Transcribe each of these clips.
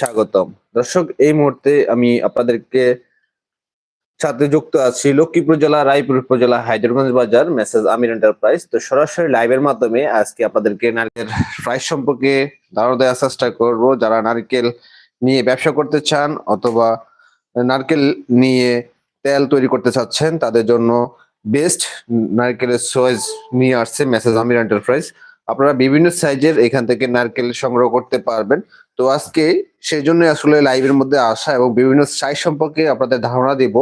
স্বাগতম। দর্শক, এই মুহূর্তে আমি আপনাদেরকে সাথে যুক্ত আছি লক্ষ্মীপুর জেলা, রায়পুর উপজেলা হায়দ্রগঞ্জ বাজার, মেসেজ আমির এন্টারপ্রাইজ। তো সরাসরি লাইভের মাধ্যমে আজকে আপনাদেরকে নারকেল প্রাইস সম্পর্কে ধারণা দেওয়ার চেষ্টা করব। যারা নারকেল নিয়ে ব্যবসা করতে চান অথবা নারকেল নিয়ে তেল তৈরি করতে চাচ্ছেন, তাদের জন্য বেস্ট নারকেলের সয়েজ নিয়ে আসছে মেসেজ আমির এন্টারপ্রাইজ। আপনারা বিভিন্ন সাইজের এখান থেকে নারকেল সংগ্রহ করতে পারবেন। তো আজকে সেই জন্য আসলে লাইভের মধ্যে আসা এবং বিভিন্ন সাইজ সম্পর্কে আপনাদের ধারণা দিব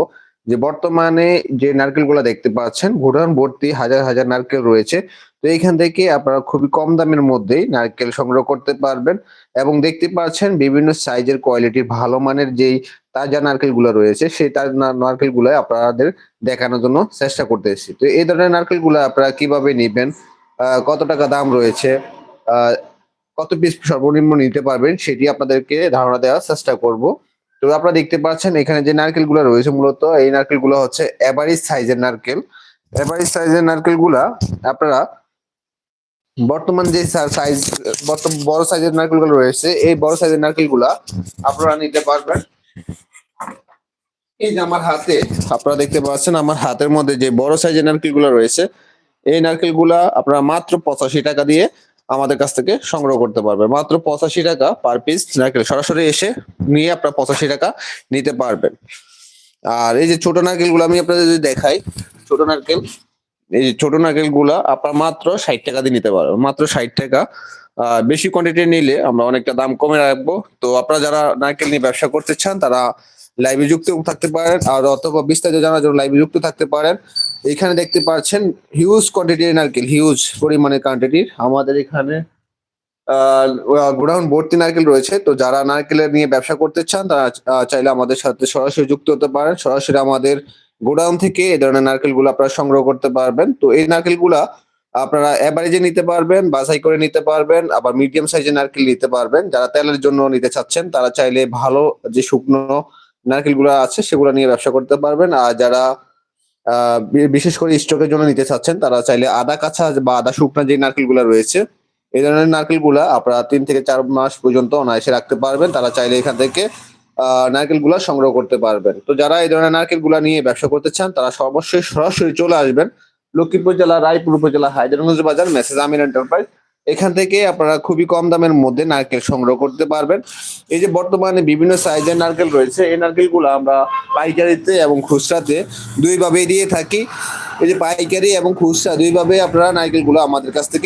যে বর্তমানে যে নারকেলগুলো দেখতে পাচ্ছেন ভুটান ভর্তি হাজার হাজার নারকেল রয়েছে। তো এইখান থেকে আপনারা খুবই কম দামের মধ্যেই নারকেল সংগ্রহ করতে পারবেন এবং দেখতে পাচ্ছেন বিভিন্ন সাইজের কোয়ালিটির ভালো মানের যেই তাজা নারকেলগুলো রয়েছে, সেই তাজা নারকেলগুলো আপনাদের দেখানোর জন্য চেষ্টা করতেছি। তো এই ধরনের নারকেলগুলো আপনারা কীভাবে নেবেন? কত টাকা দাম রয়েছে? কত পিস সর্বনিম্ন নিতে পারবেন সেটি আপনাদেরকে ধারণা দেওয়ার চেষ্টা করব। তো আপনারা দেখতে পাচ্ছেন এখানে যে নারকেলগুলো রয়েছে মূলত, এই নারকেলগুলো হচ্ছে এভারেজ সাইজের নারকেল। এভারেজ সাইজের নারকেলগুলা আপনারা বর্তমান যে সাইজ বড় সাইজের নারকেলগুলো রয়েছে, এই বড় সাইজের নারকেলগুলা আপনারা নিতে পারবেন। এই যে আমার হাতে আপনারা দেখতে পাচ্ছেন আমার হাতের মধ্যে যে বড় সাইজের নারকেলগুলো রয়েছে, এই নারকেলগুলা আপনারা মাত্র পঁচাশি টাকা দিয়ে আমাদের কাছ থেকে সংগ্রহ করতে পারবে। মাত্র পঁচাশি টাকা পার পিস নারকেল সরাসরি এসে নিয়ে আপনার পঁচাশি টাকা নিতে পারবেন। আর এই যে ছোট নারকেলগুলো আমি আপনাদের যদি দেখাই, ছোট নারকেল, এই যে ছোট নারকেলগুলা আপনার মাত্র ষাট টাকা দিয়ে নিতে পারবেন। মাত্র ষাট টাকা। বেশি কোয়ান্টিটি নিলে আমরা অনেকটা দাম কমে রাখব। তো আপনারা যারা নারকেল নিয়ে ব্যবসা করতে চান, তারা লাইভে যুক্ত থাকতে পারেন। আর অথবা বিস্তারিত জানার জন্য লাইভে যুক্ত থাকতে পারেন। এখানে দেখতে পাচ্ছেন হিউজ কোয়ান্টিটির নারকেল হিউজ পরিমাণের কোয়ান্টিটির আমাদের এখানে গোডাউন ভর্তি নারকেল রয়েছে। তো যারা নারকেলের নিয়ে ব্যবসা করতে চান, তারা চাইলে আমাদের সাথে সরাসরি যুক্ত হতে পারেন। সরাসরি আমাদের গোডাউন থেকে এই ধরনের নারকেলগুলো আপনারা সংগ্রহ করতে পারবেন। তো এই নারকেলগুলা আপনারা এভারেজে নিতে পারবেন, বাছাই করে নিতে পারবেন, আবার মিডিয়াম সাইজের নারকেল নিতে পারবেন। যারা তেলের জন্য নিতে চাচ্ছেন, তারা চাইলে ভালো যে শুকনো নারকেলগুলো আছে, সেগুলো নিয়ে ব্যবসা করতে পারবেন। আর যারা বিশেষ করে স্টকের জন্য নিতে চাচ্ছেন, তারা চাইলে আদা কাঁচা বা আদা শুকনা যে নারকেলগুলো রয়েছে, এই ধরনের নারকেলগুলা আপনারা তিন থেকে চার মাস পর্যন্ত অনায়াসে রাখতে পারবেন। তারা চাইলে এখান থেকে নারকেলগুলা সংগ্রহ করতে পারবেন। তো যারা এই ধরনের নারকেলগুলা নিয়ে ব্যবসা করতে চান, তারা অবশ্যই সরাসরি চলে আসবেন লক্ষ্মীপুর জেলা, রায়পুর উপজেলা, হায়দ্রাবাদ বাজার, মেসেজ আমির এন্টারপ্রাইজ এখান থেকে আপনারা খুবই কম দামের মধ্যে নারকেল সংগ্রহ করতে পারবেন। এই যে বর্তমানে বিভিন্ন সাইজের নারকেল রয়েছে, এই নারকেলগুলো আমরা পাইকারিতে এবং খুচরাতে দুইভাবে দিয়ে থাকি। এই যে পাইকারি এবং খুচরা দুইভাবে আপনারা নারকেলগুলো আমাদের কাছ থেকে